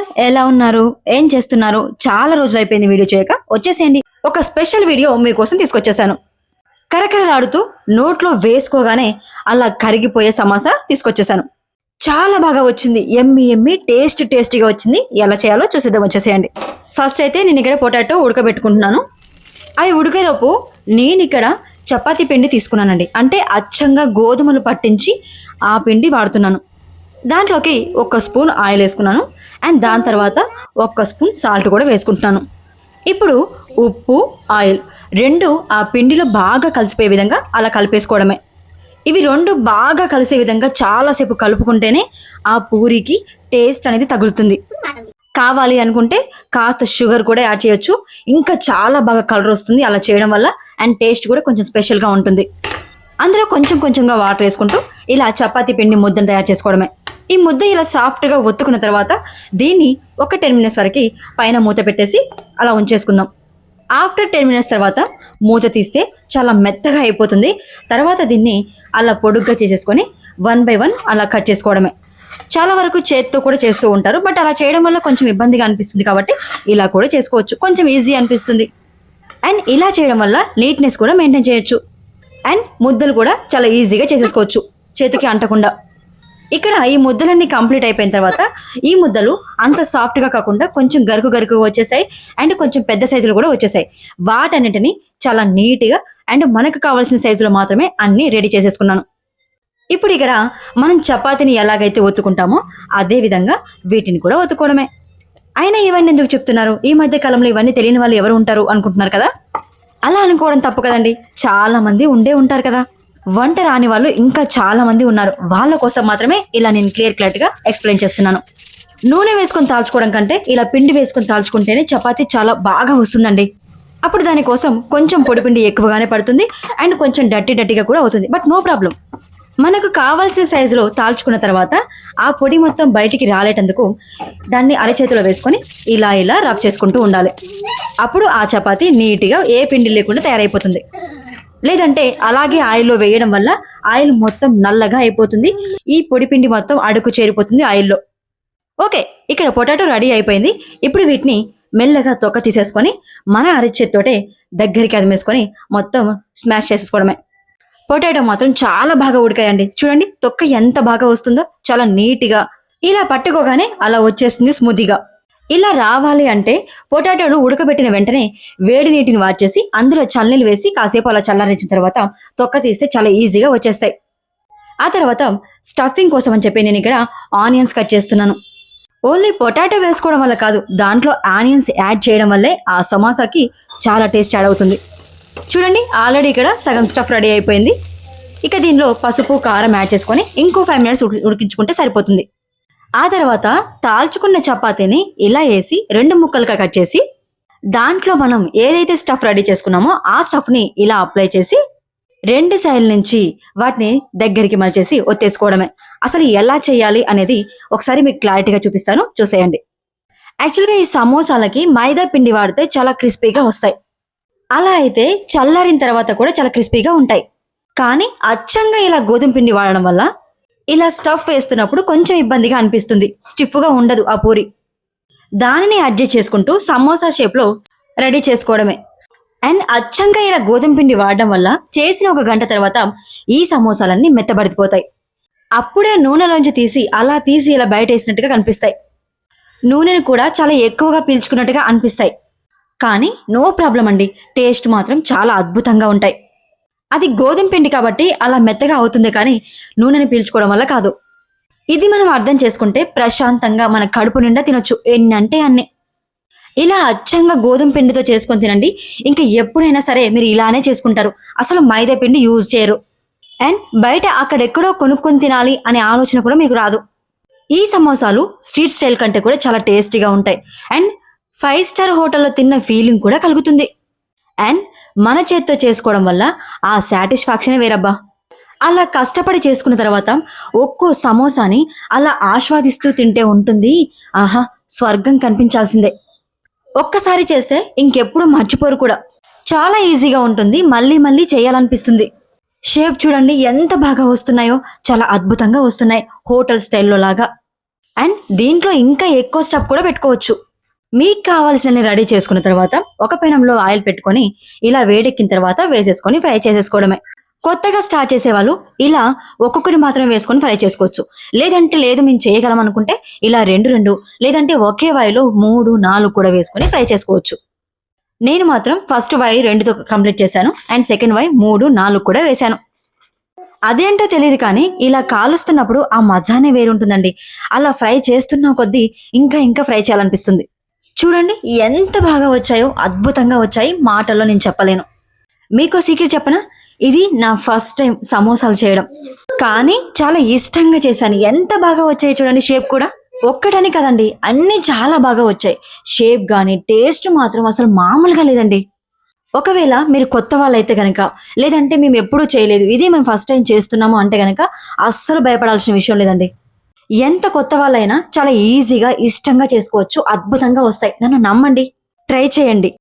All ఎలా ఉన్నారు? ఏం చేస్తున్నారు? చాలా రోజులు అయిపోయింది వీడియో చేయక. వచ్చేసేయండి. ఒక స్పెషల్ వీడియో మీకోసం తీసుకొచ్చేసాను. కరకరలాడుతూ నోట్లో వేసుకోగానే అలా కరిగిపోయే సమోసా తీసుకొచ్చేసాను. చాలా బాగా వచ్చింది. ఎమ్మి ఎమ్మి టేస్ట్ టేస్టీగా వచ్చింది. ఎలా చేయాలో చూసేద్దాం. వచ్చేసేయండి. ఫస్ట్ అయితే నేను ఇక్కడ పొటాటో ఉడకబెట్టుకుంటున్నాను. అవి ఉడికేలోపు నేను ఇక్కడ చపాతీ పిండి తీసుకున్నానండి. అంటే అచ్చంగా గోధుమలు పట్టించి ఆ పిండి వాడుతున్నాను. దాంట్లోకి ఒక స్పూన్ ఆయిల్ వేసుకున్నాను అండ్ దాని తర్వాత ఒక్క స్పూన్ సాల్ట్ కూడా వేసుకుంటున్నాను. ఇప్పుడు ఉప్పు ఆయిల్ రెండు ఆ పిండిలో బాగా కలిసిపోయే విధంగా అలా కలిపేసుకోవడమే. ఇవి రెండు బాగా కలిసే విధంగా చాలాసేపు కలుపుకుంటేనే ఆ పూరికి టేస్ట్ అనేది తగులుతుంది. కావాలి అనుకుంటే కాస్త షుగర్ కూడా యాడ్ చేయొచ్చు. ఇంకా చాలా బాగా కలర్ వస్తుంది అలా చేయడం వల్ల అండ్ టేస్ట్ కూడా కొంచెం స్పెషల్గా ఉంటుంది. అందులో కొంచెం కొంచెంగా వాటర్ వేసుకుంటూ ఇలా చపాతీ పిండి ముద్దను తయారు చేసుకోవడమే. ఈ ముద్ద ఇలా సాఫ్ట్గా ఒత్తుకున్న తర్వాత దీన్ని ఒక టెన్ మినిట్స్ వరకు పైన మూత పెట్టేసి అలా ఉంచేసుకుందాం. ఆఫ్టర్ టెన్ మినిట్స్ తర్వాత మూత తీస్తే చాలా మెత్తగా అయిపోతుంది. తర్వాత దీన్ని అలా పొడుగ్గా చేసేసుకొని వన్ బై వన్ అలా కట్ చేసుకోవడమే. చాలా వరకు చేత్తో కూడా చేస్తూ ఉంటారు. బట్ అలా చేయడం వల్ల కొంచెం ఇబ్బందిగా అనిపిస్తుంది కాబట్టి ఇలా కూడా చేసుకోవచ్చు. కొంచెం ఈజీ అనిపిస్తుంది. అండ్ ఇలా చేయడం వల్ల నీట్నెస్ కూడా మెయింటైన్ చేయొచ్చు. అండ్ ముద్దలు కూడా చాలా ఈజీగా చేసేసుకోవచ్చు. చేతికి అంటకుండా. ఇక్కడ ఈ ముద్దలన్నీ కంప్లీట్ అయిపోయిన తర్వాత ఈ ముద్దలు అంత సాఫ్ట్గా కాకుండా కొంచెం గరుకు గరుకుగా వచ్చేసాయి అండ్ కొంచెం పెద్ద సైజులు కూడా వచ్చేసాయి. వాటన్నిటిని చాలా నీట్గా అండ్ మనకు కావాల్సిన సైజులో మాత్రమే అన్నీ రెడీ చేసేసుకున్నాను. ఇప్పుడు ఇక్కడ మనం చపాతీని ఎలాగైతే ఒత్తుకుంటామో అదే విధంగా వీటిని కూడా ఒత్తుకోవడమే. అయినా ఇవన్నీ ఎందుకు చెప్తున్నారు? ఈ మధ్య కాలంలో ఇవన్నీ తెలియని వాళ్ళు ఎవరు ఉంటారు అనుకుంటున్నారు కదా? అలా అనుకోవడం తప్పు కదండి. చాలామంది ఉండే ఉంటారు కదా. వంట రాని వాళ్ళు ఇంకా చాలా మంది ఉన్నారు. వాళ్ళ కోసం మాత్రమే ఇలా నేను క్లియర్ క్లియర్గా ఎక్స్ప్లెయిన్ చేస్తున్నాను. నూనె వేసుకొని తాల్చుకోవడం కంటే ఇలా పిండి వేసుకొని తాల్చుకుంటేనే చపాతీ చాలా బాగా వస్తుందండి. అప్పుడు దానికోసం కొంచెం పొడిపిండి ఎక్కువగానే పడుతుంది అండ్ కొంచెం డట్టి డట్టిగా కూడా అవుతుంది. But no problem. మనకు కావాల్సిన సైజులో తాల్చుకున్న తర్వాత ఆ పొడి మొత్తం బయటికి రాలేటందుకు దాన్ని అరచేతిలో వేసుకొని ఇలా ఇలా రఫ్ చేసుకుంటూ ఉండాలి. అప్పుడు ఆ చపాతీ నీట్గా ఏ పిండి లేకుండా తయారైపోతుంది. లేదంటే అలాగే ఆయిల్లో వేయడం వల్ల ఆయిల్ మొత్తం నల్లగా అయిపోతుంది. ఈ పొడి పిండి మొత్తం అడుగు చేరిపోతుంది ఆయిల్లో. ఓకే ఇక్కడ పొటాటో రెడీ అయిపోయింది. ఇప్పుడు వీటిని మెల్లగా తొక్క తీసేసుకొని మన అరచేత్తోటే దగ్గరికి అదిమేసుకొని మొత్తం స్మాష్ చేసేసుకోవడమే. పొటాటో మాత్రం చాలా బాగా ఉడికాయండి. చూడండి తొక్క ఎంత బాగా వస్తుందో చాలా నీట్గా. ఇలా పట్టుకోగానే అలా వచ్చేస్తుంది స్మూతీగా. ఇలా రావాలి అంటే పొటాటోలు ఉడకబెట్టిన వెంటనే వేడి నీటిని వాచేసి అందులో చల్లనీళ్ళు వేసి కాసేపు అలా చల్లారించిన తర్వాత తొక్క తీస్తే చాలా ఈజీగా వచ్చేస్తాయి. ఆ తర్వాత స్టఫింగ్ కోసం అని చెప్పి నేను ఇక్కడ ఆనియన్స్ కట్ చేస్తున్నాను. ఓన్లీ పొటాటో వేసుకోవడం వల్ల కాదు దాంట్లో ఆనియన్స్ యాడ్ చేయడం వల్లే ఆ సమోసాకి చాలా టేస్ట్ యాడ్ అవుతుంది. చూడండి ఆల్రెడీ ఇక్కడ సగం స్టఫ్ రెడీ అయిపోయింది. ఇక దీనిలో పసుపు కారం యాడ్ చేసుకొని ఇంకో ఫైవ్ మినిట్స్ ఉడికి- ఉడికించుకుంటే సరిపోతుంది. ఆ తర్వాత తాల్చుకున్న చపాతీని ఇలా వేసి రెండు ముక్కలుగా కట్ చేసి దాంట్లో మనం ఏదైతే స్టఫ్ రెడీ చేసుకున్నామో ఆ స్టఫ్ని ఇలా అప్లై చేసి రెండు సైడ్ల నుంచి వాటిని దగ్గరికి మలిచేసి ఒత్తేసుకోవడమే. అసలు ఎలా చేయాలి అనేది ఒకసారి మీకు క్లారిటీగా చూపిస్తాను. చూసేయండి. యాక్చువల్గా ఈ సమోసాలకి మైదా పిండి వాడితే చాలా క్రిస్పీగా వస్తాయి. అలా అయితే చల్లారిన తర్వాత కూడా చాలా క్రిస్పీగా ఉంటాయి. కానీ అచ్చంగా ఇలా గోధుమ పిండి వాడడం వల్ల ఇలా స్టఫ్ వేస్తున్నప్పుడు కొంచెం ఇబ్బందిగా అనిపిస్తుంది. స్టిఫ్గా ఉండదు ఆ పూరి. దానిని అడ్జస్ట్ చేసుకుంటూ సమోసా షేప్లో రెడీ చేసుకోవడమే. అండ్ అచ్చంగా ఇలా గోధుమ పిండి వాడడం వల్ల చేసిన ఒక గంట తర్వాత ఈ సమోసాలన్నీ మెత్తబడిపోతాయి. అప్పుడే నూనెలోంచి తీసి అలా తీసి ఇలా బయట వేసినట్టుగా కనిపిస్తాయి. నూనెను కూడా చాలా ఎక్కువగా పీల్చుకున్నట్టుగా అనిపిస్తాయి. కానీ నో ప్రాబ్లం అండి. టేస్ట్ మాత్రం చాలా అద్భుతంగా ఉంటాయి. అది గోధుమ పిండి కాబట్టి అలా మెత్తగా అవుతుంది కానీ నూనెని పీల్చుకోవడం వల్ల కాదు. ఇది మనం అర్థం చేసుకుంటే ప్రశాంతంగా మన కడుపు నిండా తినొచ్చు. ఎన్నంటే అన్ని. ఇలా అచ్చంగా గోధుమ పిండితో చేసుకొని తినండి. ఇంకా ఎప్పుడైనా సరే మీరు ఇలానే చేసుకుంటారు. అసలు మైదా పిండి యూజ్ చేయరు. అండ్ బయట అక్కడెక్కడో కొనుక్కొని తినాలి అనే ఆలోచన కూడా మీకు రాదు. ఈ సమోసాలు స్ట్రీట్ స్టైల్ కంటే కూడా చాలా టేస్టీగా ఉంటాయి. అండ్ ఫైవ్ స్టార్ హోటల్లో తిన్న ఫీలింగ్ కూడా కలుగుతుంది. అండ్ మన చేత్తో చేసుకోవడం వల్ల ఆ సాటిస్ఫాక్షనే వేరబ్బా. అలా కష్టపడి చేసుకున్న తర్వాత ఒక్కో సమోసాని అలా ఆస్వాదిస్తూ తింటే ఉంటుంది. ఆహా స్వర్గం కనిపించాల్సిందే. ఒక్కసారి చేస్తే ఇంకెప్పుడు మర్చిపోరు కూడా. చాలా ఈజీగా ఉంటుంది మళ్ళీ మళ్ళీ చేయాలనిపిస్తుంది. షేప్ చూడండి ఎంత బాగా వస్తున్నాయో చాలా అద్భుతంగా వస్తున్నాయి హోటల్ స్టైల్లో లాగా. అండ్ దీంట్లో ఇంకా ఎక్కువ స్టఫ్ కూడా పెట్టుకోవచ్చు. మీకు కావాల్సిన రెడీ చేసుకున్న తర్వాత ఒక పెనంలో ఆయిల్ పెట్టుకొని ఇలా వేడెక్కిన తర్వాత వేసేసుకొని ఫ్రై చేసేసుకోవడమే. కొత్తగా స్టార్ట్ చేసేవాళ్ళు ఇలా ఒక్కొక్కటి మాత్రమే వేసుకొని ఫ్రై చేసుకోవచ్చు. లేదంటే లేదు మేము చేయగలం అనుకుంటే ఇలా రెండు రెండు లేదంటే ఒకే వాయిలో మూడు నాలుగు కూడా వేసుకొని ఫ్రై చేసుకోవచ్చు. నేను మాత్రం ఫస్ట్ వై రెండుతో కంప్లీట్ చేశాను. అండ్ సెకండ్ వై మూడు నాలుగు కూడా వేశాను. అదేంటో తెలియదు కానీ ఇలా కాలుస్తున్నప్పుడు ఆ మజానే వేరుంటుందండి. అలా ఫ్రై చేస్తున్న కొద్దీ ఇంకా ఇంకా ఫ్రై చేయాలనిపిస్తుంది. చూడండి ఎంత బాగా వచ్చాయో అద్భుతంగా వచ్చాయి. మాటల్లో నేను చెప్పలేను. మీకు సీక్రెట్ చెప్పనా? ఇది నా ఫస్ట్ టైం సమోసాలు చేయడం. కానీ చాలా ఇష్టంగా చేశాను. ఎంత బాగా వచ్చాయి చూడండి షేప్ కూడా. ఒక్కటని కదండి అన్నీ చాలా బాగా వచ్చాయి. షేప్ కానీ టేస్ట్ మాత్రం అసలు మామూలుగా లేదండి. ఒకవేళ మీరు కొత్త వాళ్ళైతే కనుక లేదంటే మేము ఎప్పుడూ చేయలేదు ఇదే మేము ఫస్ట్ టైం చేస్తున్నాము అంటే కనుక అస్సలు భయపడాల్సిన విషయం లేదండి. ఎంత కొత్త వాళ్ళైనా చాలా ఈజీగా ఇష్టంగా చేసుకోవచ్చు అద్భుతంగా వస్తాయి. నన్ను నమ్మండి. ట్రై చేయండి.